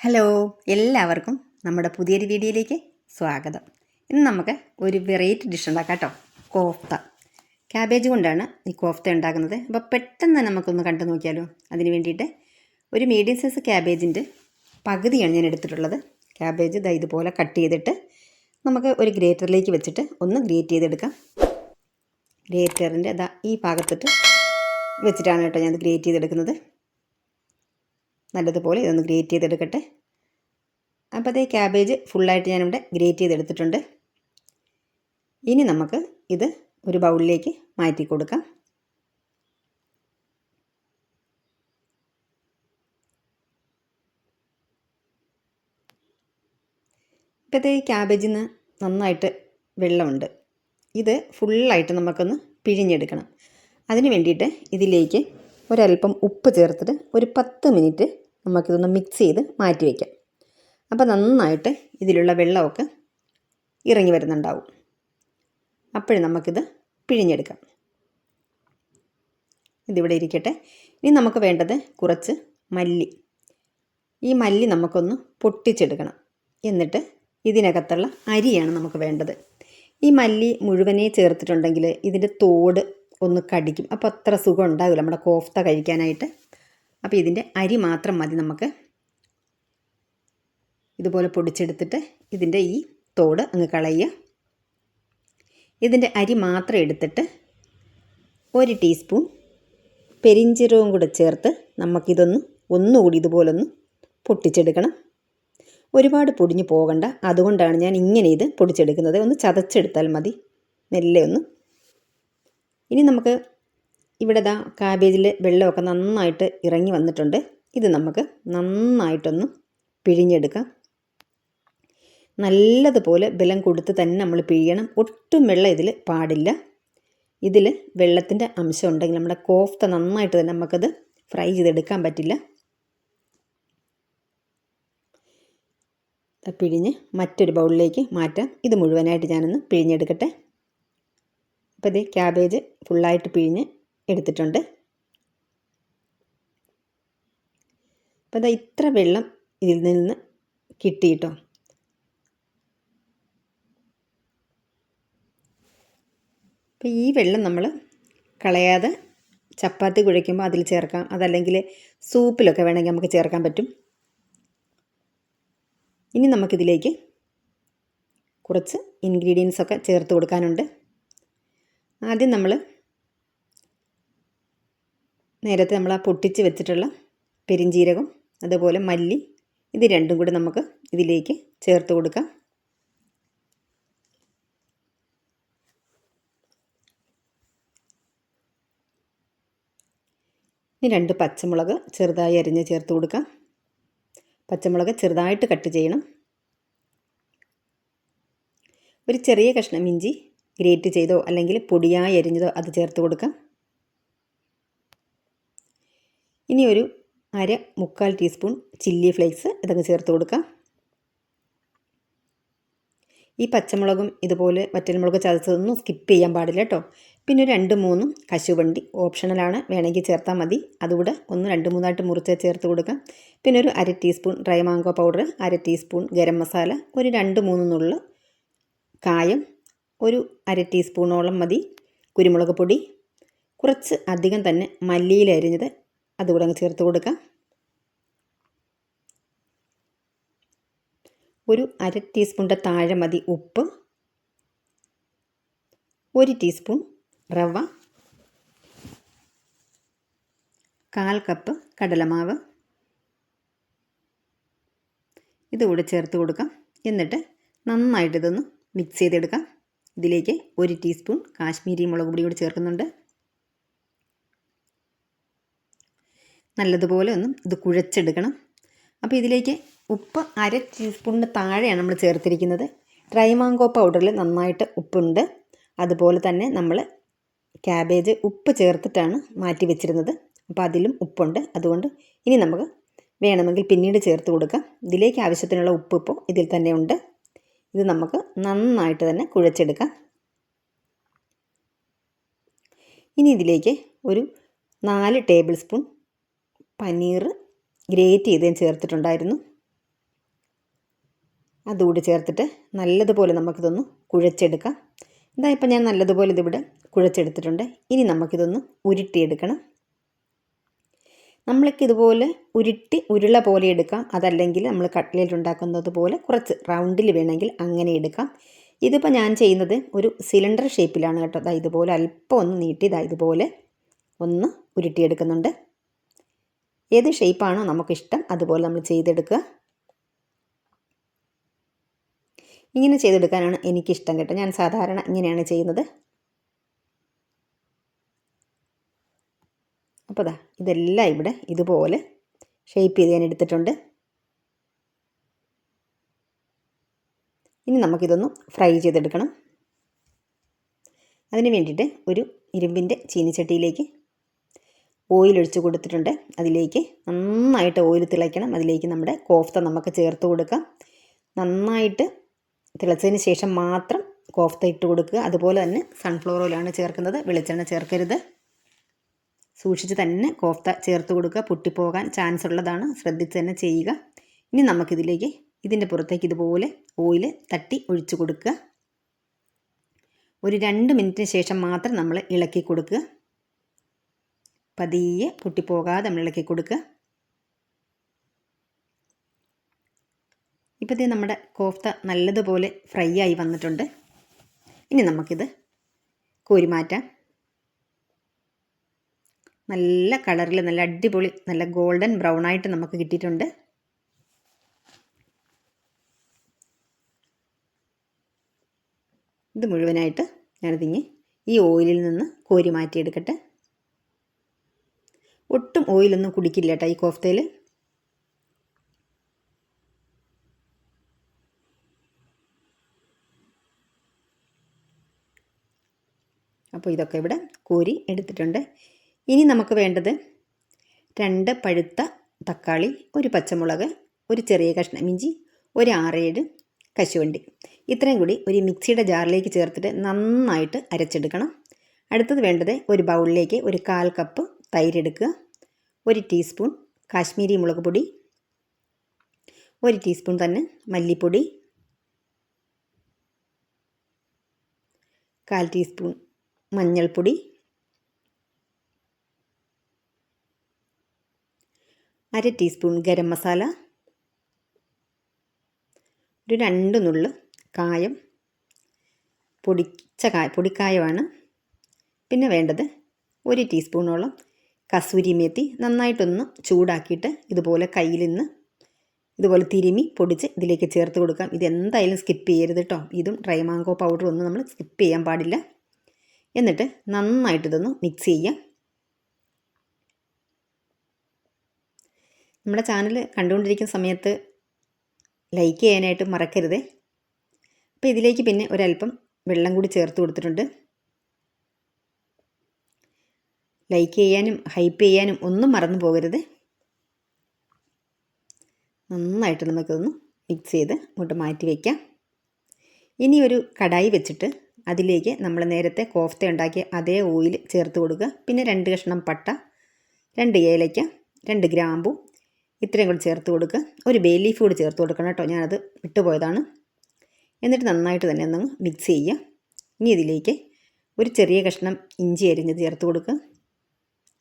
Hello എല്ലാവർക്കും നമ്മുടെ പുതിയൊരു വീഡിയോയിലേക്ക് സ്വാഗതം. ഇന്ന് നമുക്ക് ഒരു വെറൈറ്റി ഡിഷ് ഉണ്ടാക്കാം കേട്ടോ കോഫ്ത. ക്യാബേജ് കൊണ്ടാണ് ഈ കോഫ്ത ഉണ്ടാക്കുന്നത്. അപ്പോൾ പെട്ടെന്ന് നമുക്കൊന്ന് കണ്ടു നോക്കിയാലോ? അതിന് വേണ്ടിയിട്ട് ഒരു മീഡിയം സൈസ് ക്യാബേജിന്റെ പകുതിയാണ് ഞാൻ എടുത്തിട്ടുള്ളത്. ക്യാബേജ് ദാ ഇതുപോലെ കട്ട് ചെയ്തിട്ട് നമുക്ക് ഒരു ഗ്രേറ്ററിലേക്ക് വെച്ചിട്ട് ഒന്ന് ഗ്രേറ്റ് ചെയ്തെടുക്കാം. ഗ്രേറ്ററിന്റെ അതാ ഈ ഭാഗത്തിട്ട് വെച്ചിട്ടാണ് കേട്ടോ ഞാനത് ഗ്രേറ്റ് ചെയ്തെടുക്കുന്നത്. നല്ലതുപോലെ ഇതൊന്ന് ഗ്രേറ്റ് ചെയ്തെടുക്കട്ടെ. അപ്പോൾ അതേ ക്യാബേജ് ഫുള്ളായിട്ട് ഞാനിവിടെ ഗ്രേറ്റ് ചെയ്തെടുത്തിട്ടുണ്ട്. ഇനി നമുക്ക് ഇത് ഒരു ബൗളിലേക്ക് മാറ്റി കൊടുക്കാം. ഇപ്പോഴത്തെ നിന്ന് നന്നായിട്ട് വെള്ളമുണ്ട്. ഇത് ഫുള്ളായിട്ട് നമുക്കൊന്ന് പിഴിഞ്ഞെടുക്കണം. അതിന് വേണ്ടിയിട്ട് ഇതിലേക്ക് ഒരല്പം ഉപ്പ് ചേർത്തിട്ട് ഒരു പത്ത് മിനിറ്റ് നമുക്കിതൊന്ന് മിക്സ് ചെയ്ത് മാറ്റി വയ്ക്കാം അപ്പോൾ നന്നായിട്ട് ഇതിലുള്ള വെള്ളമൊക്കെ ഇറങ്ങി വരുന്നുണ്ടാവും. അപ്പോഴും നമുക്കിത് പിഴിഞ്ഞെടുക്കാം. ഇതിവിടെ ഇരിക്കട്ടെ. ഇനി നമുക്ക് വേണ്ടത് കുറച്ച് മല്ലി. ഈ മല്ലി നമുക്കൊന്ന് പൊട്ടിച്ചെടുക്കണം. എന്നിട്ട് ഇതിനകത്തുള്ള അരിയാണ് നമുക്ക് വേണ്ടത്. ഈ മല്ലി മുഴുവനെ ചേർത്തിട്ടുണ്ടെങ്കിൽ ഇതിന്റെ തോട് ഒന്ന് കടിക്കും. അപ്പോൾ അത്ര സുഖം ഉണ്ടാവില്ല. നമ്മുടെ കോഫ്ത കഴിക്കാനായിട്ട് അപ്പോൾ ഇതിന്റെ അരി മാത്രം മതി നമുക്ക്. ഇതുപോലെ പൊടിച്ചെടുത്തിട്ട് ഇതിന്റെ ഈ തോട് അങ്ങ് കളയുക. ഇതിന്റെ അരി മാത്രം എടുത്തിട്ട് ഒരു ടീസ്പൂൺ പെരിഞ്ചീരകവും കൂടെ ചേർത്ത് നമുക്കിതൊന്ന് ഒന്നുകൂടി ഇതുപോലൊന്ന് പൊട്ടിച്ചെടുക്കണം. ഒരുപാട് പൊടിഞ്ഞു പോകണ്ട. അതുകൊണ്ടാണ് ഞാൻ ഇങ്ങനെ ഇത് പൊടിച്ചെടുക്കുന്നത്. ഒന്ന് ചതച്ചെടുത്താൽ മതി. മെല്ലെ ഒന്ന്. ഇനി നമുക്ക് ഇവിടെ ദാ കാബേജിൽ വെള്ളമൊക്കെ നന്നായിട്ട് ഇറങ്ങി വന്നിട്ടുണ്ട്. ഇത് നമുക്ക് നന്നായിട്ടൊന്ന് പിഴിഞ്ഞെടുക്കാം. നല്ലതുപോലെ ബലം കൊടുത്ത് തന്നെ നമ്മൾ പിഴിയണം. ഒട്ടും വെള്ളം ഇതിൽ പാടില്ല. ഇതിൽ വെള്ളത്തിന്റെ അംശം ഉണ്ടെങ്കിൽ നമ്മുടെ കോഫ്ത നന്നായിട്ട് തന്നെ നമുക്കത് ഫ്രൈ ചെയ്തെടുക്കാൻ പറ്റില്ല. പിഴിഞ്ഞ് മറ്റൊരു ബൗളിലേക്ക് മാറ്റാം. ഇത് മുഴുവനായിട്ട് ഞാനൊന്ന് പിഴിഞ്ഞെടുക്കട്ടെ. അപ്പോൾ ഇത് ക്യാബേജ് ഫുള്ളായിട്ട് പിഴിഞ്ഞ് എടുത്തിട്ടുണ്ട്. അപ്പോൾ ഇതാ ഇത്ര വെള്ളം ഇതിൽ നിന്ന് കിട്ടിയിട്ടോ അപ്പോൾ ഈ വെള്ളം നമ്മൾ കളയാതെ ചപ്പാത്തി കുഴയ്ക്കുമ്പോൾ അതിൽ ചേർക്കാം. അതല്ലെങ്കിൽ സൂപ്പിലൊക്കെ വേണമെങ്കിൽ നമുക്ക് ചേർക്കാൻ പറ്റും. ഇനി നമുക്കിതിലേക്ക് കുറച്ച് ഇൻഗ്രീഡിയൻസ് ഒക്കെ ചേർത്ത് കൊടുക്കാനുണ്ട്. ആദ്യം നമ്മൾ നേരത്തെ നമ്മൾ ആ പൊട്ടിച്ച് വെച്ചിട്ടുള്ള പെരിഞ്ചീരകം അതുപോലെ മല്ലി ഇത് രണ്ടും കൂടി നമുക്ക് ഇതിലേക്ക് ചേർത്ത് കൊടുക്കാം. ഇനി രണ്ട് പച്ചമുളക് ചെറുതായി അരിഞ്ഞ് ചേർത്ത് കൊടുക്കാം. പച്ചമുളക് ചെറുതായിട്ട് കട്ട് ചെയ്യണം. ഒരു ചെറിയ കഷ്ണം ഇഞ്ചി ഗ്രേറ്റ് ചെയ്തോ അല്ലെങ്കിൽ പൊടിയായി അരിഞ്ഞതോ അത് ചേർത്ത് കൊടുക്കാം. ഇനി ഒരു അര മുക്കാൽ ടീസ്പൂൺ ചില്ലി ഫ്ലേക്സ് ഇതൊക്കെ ചേർത്ത് കൊടുക്കാം. ഈ പച്ചമുളകും ഇതുപോലെ വറ്റൽമുളക് ചതച്ചതൊന്നും സ്കിപ്പ് ചെയ്യാൻ പാടില്ല കേട്ടോ. പിന്നെ രണ്ട് മൂന്നും കശുവണ്ടി ഓപ്ഷണലാണ് വേണമെങ്കിൽ ചേർത്താൽ മതി. അതുകൂടെ ഒന്ന് രണ്ട് മൂന്നായിട്ട് മുറിച്ച് ചേർത്ത് കൊടുക്കാം. പിന്നെ ഒരു അര ടീസ്പൂൺ ഡ്രൈ മാങ്കോ പൗഡർ അര ടീസ്പൂൺ ഗരം മസാല ഒരു രണ്ട് മൂന്ന് നുള്ളു കായം ഒരു അര ടീസ്പൂണോളം മതി കുരുമുളക് പൊടി. കുറച്ച് അധികം തന്നെ മല്ലിയിൽ അരിഞ്ഞത് അതുകൂടെ അങ്ങ് ചേർത്ത് കൊടുക്കാം. ഒരു അര ടീസ്പൂണിന്റെ താഴെ മതി ഉപ്പ്. ഒരു ടീസ്പൂൺ റവ. കാൽ കപ്പ് കടലമാവ്. ഇതുകൂടെ ചേർത്ത് കൊടുക്കാം. എന്നിട്ട് നന്നായിട്ട് ഇതൊന്ന് മിക്സ് ചെയ്തെടുക്കാം. ഇതിലേക്ക് ഒരു ടീസ്പൂൺ കാശ്മീരി മുളക് പൊടി കൂടി ചേർക്കുന്നുണ്ട്. നല്ലതുപോലെ ഒന്ന് ഇത് കുഴച്ചെടുക്കണം. അപ്പോൾ ഇതിലേക്ക് ഉപ്പ് അര ടീസ്പൂണിന് താഴെയാണ് നമ്മൾ ചേർത്തിരിക്കുന്നത്. ഡ്രൈ മാങ്കോ പൗഡറിൽ നന്നായിട്ട് ഉപ്പുണ്ട്. അതുപോലെ തന്നെ നമ്മൾ ക്യാബേജ് ഉപ്പ് ചേർത്തിട്ടാണ് മാറ്റി വെച്ചിരുന്നത്. അപ്പോൾ അതിലും ഉപ്പുണ്ട്. അതുകൊണ്ട് ഇനി നമുക്ക് വേണമെങ്കിൽ പിന്നീട് ചേർത്ത് കൊടുക്കാം. ഇതിലേക്ക് ആവശ്യത്തിനുള്ള ഉപ്പ് ഇപ്പോൾ ഇതിൽ തന്നെ ഉണ്ട്. ഇത് നമുക്ക് നന്നായിട്ട് തന്നെ കുഴച്ചെടുക്കാം. ഇനി ഇതിലേക്ക് ഒരു നാല് ടേബിൾ സ്പൂൺ പനീർ ഗ്രേറ്റ് ചെയ്ത് ഞാൻ ചേർത്തിട്ടുണ്ടായിരുന്നു. അതുകൂടി ചേർത്തിട്ട് നല്ലതുപോലെ നമുക്കിതൊന്ന് കുഴച്ചെടുക്കാം. ഇതാ ഇപ്പം ഞാൻ നല്ലതുപോലെ ഇതിവിടെ കുഴച്ചെടുത്തിട്ടുണ്ട്. ഇനി നമുക്കിതൊന്ന് ഉരുട്ടിയെടുക്കണം. നമ്മൾക്ക് ഇതുപോലെ ഉരുട്ടി ഉരുള പോലെ എടുക്കാം. അതല്ലെങ്കിൽ നമ്മൾ കട്ട്ലേറ്റ് പോലെ കുറച്ച് റൗണ്ടിൽ വേണമെങ്കിൽ അങ്ങനെ എടുക്കാം. ഇതിപ്പോൾ ഞാൻ ചെയ്യുന്നത് ഒരു സിലിണ്ടർ ഷേപ്പിലാണ് കേട്ടോ. അതായത് ഇതുപോലെ അല്പം ഒന്ന് നീട്ടി ഇതാ ഇതുപോലെ ഒന്ന് ഉരുട്ടിയെടുക്കുന്നുണ്ട്. ഏത് ഷേപ്പാണോ നമുക്കിഷ്ടം അതുപോലെ നമ്മൾ ചെയ്തെടുക്കുക. ഇങ്ങനെ ചെയ്തെടുക്കാനാണ് എനിക്കിഷ്ടം കേട്ടോ. ഞാൻ സാധാരണ ഇങ്ങനെയാണ് ചെയ്യുന്നത്. അപ്പോൾ ദാ ഇതെല്ലാം ഇവിടെ ഇതുപോലെ ഷേപ്പ് ചെയ്ത് ഞാൻ എടുത്തിട്ടുണ്ട്. ഇനി നമുക്കിതൊന്ന് ഫ്രൈ ചെയ്തെടുക്കണം. അതിന് വേണ്ടിയിട്ട് ഒരു ഇരുമ്പിന്റെ ചീനിച്ചട്ടിയിലേക്ക് ഓയിൽ ഒഴിച്ച് കൊടുത്തിട്ടുണ്ട്. അതിലേക്ക് നന്നായിട്ട് ഓയിൽ തിളയ്ക്കണം. അതിലേക്ക് നമ്മുടെ കോഫ്ത നമുക്ക് ചേർത്ത് കൊടുക്കാം. നന്നായിട്ട് തിളച്ചതിന് ശേഷം മാത്രം കോഫ്ത ഇട്ട് കൊടുക്കുക. അതുപോലെ തന്നെ സൺഫ്ലവർ ഓയിലാണ് ചേർക്കുന്നത്. വെളിച്ചെണ്ണ ചേർക്കരുത്. സൂക്ഷിച്ച് തന്നെ കോഫ്ത ചേർത്ത് കൊടുക്കുക. പൊട്ടിപ്പോകാൻ ചാൻസ് ഉള്ളതാണ്. ശ്രദ്ധിച്ച് തന്നെ ചെയ്യുക. ഇനി നമുക്കിതിലേക്ക് ഇതിന്റെ പുറത്തേക്ക് ഇതുപോലെ ഓയിൽ തട്ടി ഒഴിച്ചു കൊടുക്കുക. ഒരു രണ്ട് മിനിറ്റിന് ശേഷം മാത്രം നമ്മൾ ഇളക്കി കൊടുക്കുക. പതിയെ പൊട്ടിപ്പോകാതെ നമ്മൾ ഇളക്കി കൊടുക്കുക. ഇപ്പോഴത്തെ നമ്മുടെ കോഫ്ത നല്ലതുപോലെ ഫ്രൈ ആയി വന്നിട്ടുണ്ട്. ഇനി നമുക്കിത് കോരിമാറ്റാം നല്ല കളറിൽ നല്ല അടിപൊളി നല്ല ഗോൾഡൻ ബ്രൗൺ ആയിട്ട് നമുക്ക് കിട്ടിയിട്ടുണ്ട്. ഇത് മുഴുവനായിട്ട് ഞാനിതിങ്ങി ഈ ഓയിലിൽ നിന്ന് കോരി മാറ്റിയെടുക്കട്ടെ. ഒട്ടും ഓയിലൊന്നും കുടിക്കില്ല കേട്ടോ ഈ കോഫ്തയിൽ അപ്പോൾ ഇതൊക്കെ ഇവിടെ കോരി എടുത്തിട്ടുണ്ട്. ഇനി നമുക്ക് വേണ്ടത് രണ്ട് പഴുത്ത തക്കാളി ഒരു പച്ചമുളക് ഒരു ചെറിയ കഷ്ണം ഇഞ്ചി ഒരു ആറേഴ് കശുവണ്ടി. ഇത്രയും കൂടി ഒരു മിക്സിയുടെ ജാറിലേക്ക് ചേർത്തിട്ട് നന്നായിട്ട് അരച്ചെടുക്കണം. അടുത്തത് വേണ്ടത് ഒരു ബൗളിലേക്ക് ഒരു കാൽ കപ്പ് തൈര് എടുക്കുക ഒരു ടീസ്പൂൺ കാശ്മീരി മുളക് പൊടി. ഒരു ടീസ്പൂൺ തന്നെ മല്ലിപ്പൊടി. കാൽ ടീസ്പൂൺ മഞ്ഞൾപ്പൊടി. അര ടീസ്പൂൺ ഗരം മസാല. ഒരു രണ്ട് നുള്ള് കായം. പൊടിച്ച കായ പൊടിക്കായമാണ്. പിന്നെ വേണ്ടത് ഒരു ടീസ്പൂണോളം കസൂരി മേത്തി നന്നായിട്ടൊന്ന് ചൂടാക്കിയിട്ട് ഇതുപോലെ കയ്യിൽ നിന്ന് ഇതുപോലെ തിരുമി പൊടിച്ച് ഇതിലേക്ക് ചേർത്ത് കൊടുക്കാം. ഇതെന്തായാലും സ്കിപ്പ് ചെയ്യരുത് കേട്ടോ ഇതും ഡ്രൈ മാങ്കോ പൗഡറും ഒന്നും നമ്മൾ സ്കിപ്പ് ചെയ്യാൻ പാടില്ല. എന്നിട്ട് നന്നായിട്ട് ഇതൊന്ന് മിക്സ് ചെയ്യാം. നമ്മുടെ ചാനൽ കണ്ടുകൊണ്ടിരിക്കുന്ന സമയത്ത് ലൈക്ക് ചെയ്യാനായിട്ട് മറക്കരുതേ. അപ്പോൾ ഇതിലേക്ക് പിന്നെ ഒരല്പം വെള്ളം കൂടി ചേർത്ത് കൊടുത്തിട്ടുണ്ട്. ലൈക്ക് ചെയ്യാനും ഹൈപ്പ് ചെയ്യാനും ഒന്നും മറന്നു പോകരുത്. നന്നായിട്ട് നമുക്കൊന്ന് മിക്സ് ചെയ്ത് അങ്ങോട്ട് മാറ്റി വയ്ക്കാം ഇനി ഒരു കടായി വെച്ചിട്ട് അതിലേക്ക് നമ്മൾ നേരത്തെ കോഫ്ത ഉണ്ടാക്കിയ അതേ ഓയിൽ ചേർത്ത് കൊടുക്കുക. പിന്നെ രണ്ട് കഷ്ണം പട്ട രണ്ട് ഏലയ്ക്ക രണ്ട് ഗ്രാമ്പു ഇത്രയും കൂടി ചേർത്ത് കൊടുക്കുക. ഒരു ബേ ലീഫ് കൂടി ചേർത്ത് കൊടുക്കണം കേട്ടോ. ഞാനത് വിട്ടുപോയതാണ് എന്നിട്ട് നന്നായിട്ട് തന്നെ ഒന്ന് മിക്സ് ചെയ്യുക. ഇനി ഇതിലേക്ക് ഒരു ചെറിയ കഷ്ണം ഇഞ്ചി അരിഞ്ഞത് ചേർത്ത് കൊടുക്കുക.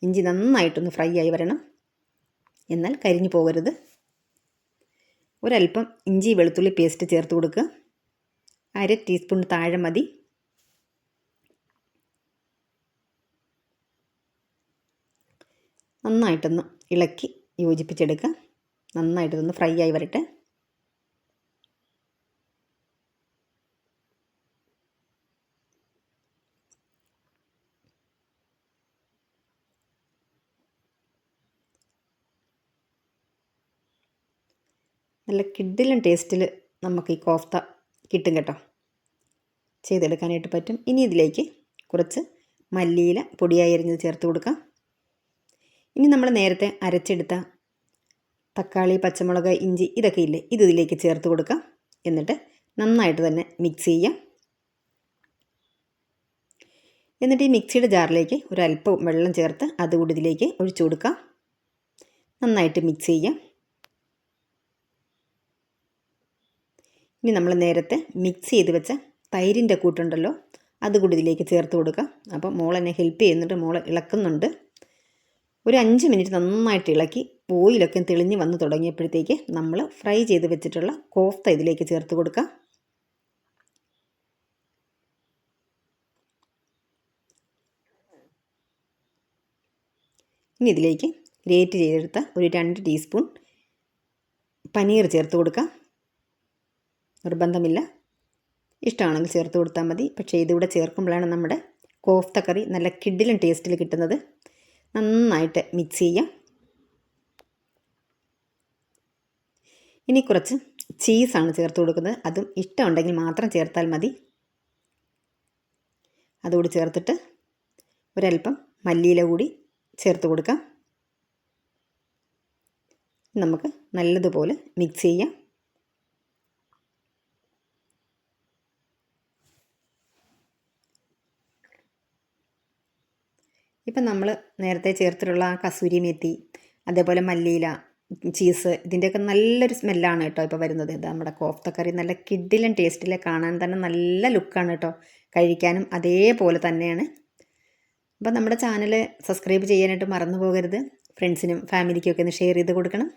ഇഞ്ചി നന്നായിട്ടൊന്ന് ഫ്രൈ ആയി വരണം. എന്നാൽ കരിഞ്ഞു പോകരുത്. ഒരല്പം ഇഞ്ചി വെളുത്തുള്ളി പേസ്റ്റ് ചേർത്ത് കൊടുക്കുക. അര ടീസ്പൂൺ താഴെ മതി. നന്നായിട്ടൊന്ന് ഇളക്കി യോജിപ്പിച്ചെടുക്കുക. നന്നായിട്ടൊന്ന് ഫ്രൈ ആയി വരട്ടെ. നല്ല കിഡിലും ടേസ്റ്റിൽ നമുക്ക് ഈ കോഫ്ത കിട്ടും കേട്ടോ. ചെയ്തെടുക്കാനായിട്ട് പറ്റും. ഇനി ഇതിലേക്ക് കുറച്ച് മല്ലിയില പൊടിയായി അരിഞ്ഞത് ചേർത്ത് കൊടുക്കാം. ഇനി നമ്മൾ നേരത്തെ അരച്ചെടുത്ത തക്കാളി പച്ചമുളക് ഇഞ്ചി ഇതൊക്കെ ഇല്ലേ ഇത് ഇതിലേക്ക് ചേർത്ത് കൊടുക്കാം. എന്നിട്ട് നന്നായിട്ട് തന്നെ മിക്സ് ചെയ്യാം. എന്നിട്ട് ഈ മിക്സിയുടെ ജാറിലേക്ക് ഒരല്പം വെള്ളം ചേർത്ത് അതുകൂടി ഇതിലേക്ക് ഒഴിച്ചു കൊടുക്കാം. നന്നായിട്ട് മിക്സ് ചെയ്യാം. ഇനി നമ്മൾ നേരത്തെ മിക്സ് ചെയ്ത് വെച്ച തൈരിന്റെ കൂട്ടുണ്ടല്ലോ അതുകൂടി ഇതിലേക്ക് ചേർത്ത് കൊടുക്കുക. അപ്പം മോൾ എന്നെ ഹെൽപ്പ് ചെയ്യുന്നുണ്ട് മോൾ ഇളക്കുന്നുണ്ട്. ഒരു അഞ്ച് മിനിറ്റ് നന്നായിട്ട് ഇളക്കി ഓയിലൊക്കെ തെളിഞ്ഞ് വന്ന് തുടങ്ങിയപ്പോഴത്തേക്ക് നമ്മൾ ഫ്രൈ ചെയ്ത് വെച്ചിട്ടുള്ള കോഫ്ത ഇതിലേക്ക് ചേർത്ത് കൊടുക്കുക. ഇനി ഇതിലേക്ക് ഗ്രേറ്റ് ചെയ്തെടുത്ത ഒരു രണ്ട് ടീസ്പൂൺ പനീർ ചേർത്ത് കൊടുക്കാം നിർബന്ധമില്ല. ഇഷ്ടമാണെങ്കിൽ ചേർത്ത് കൊടുത്താൽ മതി. പക്ഷേ ഇതിവിടെ ചേർക്കുമ്പോഴാണ് നമ്മുടെ കോഫ്ത കറി നല്ല കിഡിലും ടേസ്റ്റിൽ കിട്ടുന്നത്. നന്നായിട്ട് മിക്സ് ചെയ്യാം. ഇനി കുറച്ച് ചീസാണ് ചേർത്ത് കൊടുക്കുന്നത്. അതും ഇഷ്ടമുണ്ടെങ്കിൽ മാത്രം ചേർത്താൽ മതി. അതുകൂടി ചേർത്തിട്ട് ഒരല്പം മല്ലിയില കൂടി ചേർത്ത് കൊടുക്കാം. നമുക്ക് നല്ലതുപോലെ മിക്സ് ചെയ്യാം. ഇപ്പം നമ്മൾ നേരത്തെ ചേർത്തിട്ടുള്ള ആ കസൂരി മെത്തി അതേപോലെ മല്ലിയില ചീസ് ഇതിന്റെയൊക്കെ നല്ലൊരു സ്മെല്ലാണ് കേട്ടോ ഇപ്പോൾ വരുന്നത്. ഇത് നമ്മുടെ കോഫ്ത കറി നല്ല കിഡിലും ടേസ്റ്റിലെ കാണാൻ തന്നെ നല്ല ലുക്കാണ് കേട്ടോ. കഴിക്കാനും അതേപോലെ തന്നെയാണ്. അപ്പം നമ്മുടെ ചാനൽ സബ്സ്ക്രൈബ് ചെയ്യാനായിട്ട് മറന്നു പോകരുത്. ഫ്രണ്ട്സിനും ഫാമിലിക്കും ഒക്കെ ഒന്ന് ഷെയർ ചെയ്ത് കൊടുക്കണം.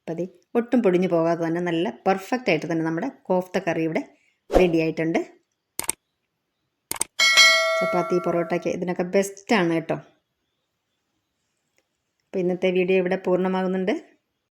അപ്പോൾ അത് ഒട്ടും പൊടിഞ്ഞു പോകാതെ തന്നെ നല്ല പെർഫെക്റ്റ് ആയിട്ട് തന്നെ നമ്മുടെ കോഫ്ത കറി ഇവിടെ റെഡി ആയിട്ടുണ്ട്. ചപ്പാത്തി പൊറോട്ടയ്ക്ക് ഇതിനൊക്കെ ബെസ്റ്റാണ് കേട്ടോ. അപ്പോൾ ഇന്നത്തെ വീഡിയോ ഇവിടെ പൂർണമാകുന്നുണ്ട്.